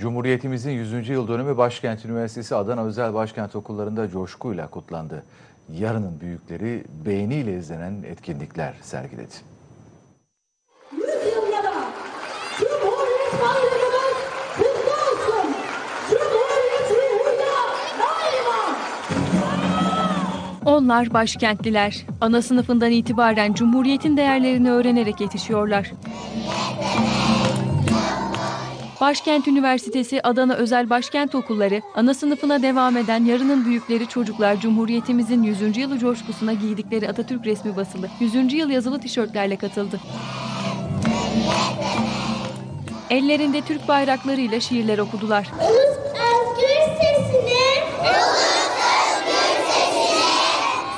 Cumhuriyetimizin 100. yıl dönümü Başkent Üniversitesi Adana Özel Başkent Okullarında coşkuyla kutlandı. Yarının büyükleri beğeniyle izlenen etkinlikler sergiledi. Onlar başkentliler. Ana sınıfından itibaren Cumhuriyet'in değerlerini öğrenerek yetişiyorlar. Başkent Üniversitesi Adana Özel Başkent Okulları, ana sınıfına devam eden yarının büyükleri çocuklar Cumhuriyetimizin 100. yılı coşkusuna giydikleri Atatürk resmi basılı 100. yıl yazılı tişörtlerle katıldı. Ellerinde Türk bayraklarıyla şiirler okudular. Ulus özgür sesini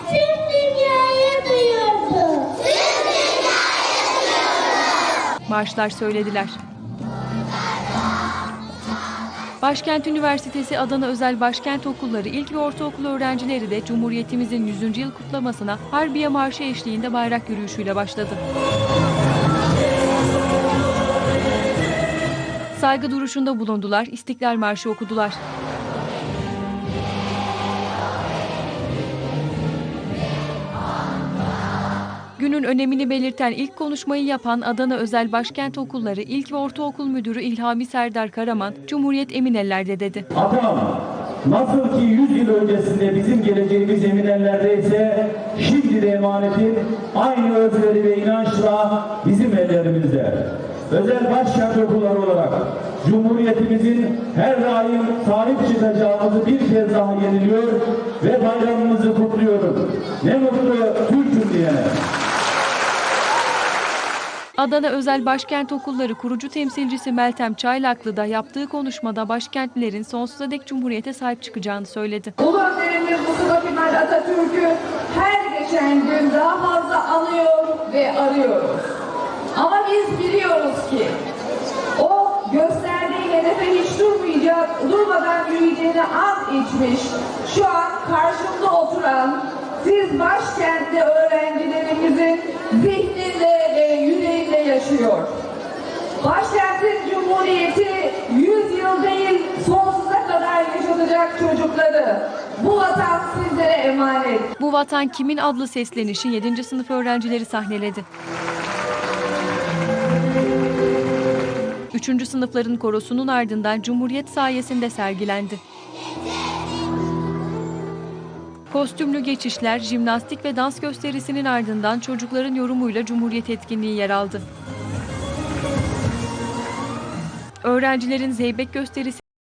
tüm dünyaya duyurdu. marşlar söylediler. Başkent Üniversitesi Adana Özel Başkent Okulları ilk ve ortaokul öğrencileri de Cumhuriyetimizin 100. yıl kutlamasına Harbiye Marşı eşliğinde bayrak yürüyüşüyle başladı. Saygı duruşunda bulundular, İstiklal Marşı okudular. Günün önemini belirten ilk konuşmayı yapan Adana Özel Başkent Okulları İlk ve Ortaokul Müdürü İlhami Serdar Karaman, Cumhuriyet emin ellerde dedi. Atam, nasıl ki 100 yıl öncesinde bizim geleceğimiz emin ellerdeyse, şimdi de emanetin aynı özveri ve inançla bizim ellerimizde. Özel başkent okulları olarak Cumhuriyetimizin her daim sahip çıkacağımızı bir kez daha yeniliyor ve bayramımızı kutluyorum. Ne mutlu Türk'üm diyene. Adana Özel Başkent Okulları kurucu temsilcisi Meltem Çaylaklı da yaptığı konuşmada başkentlilerin sonsuza dek Cumhuriyete sahip çıkacağını söyledi. Ulu önderimiz Mustafa Kemal Atatürk'ü her geçen gün daha fazla anıyor ve arıyoruz. Ama biz biliyoruz ki o gösterdiği hedefe hiç durmayacak, durmadan yürüyeceğini an içmiş. Şu an karşımda oturan siz başkentli öğrencilerimizin zihninde yaşıyor. Başkentin Cumhuriyeti 100 yıl değil sonsuza kadar yaşatacak çocukları. Bu vatan sizlere emanet. Bu Vatan Kimin adlı seslenişi 7. sınıf öğrencileri sahneledi. 3. sınıfların korosunun ardından Cumhuriyet sayesinde sergilendi. Kostümlü geçişler, jimnastik ve dans gösterisinin ardından çocukların yorumuyla Cumhuriyet etkinliği yer aldı. Öğrencilerin zeybek gösterisi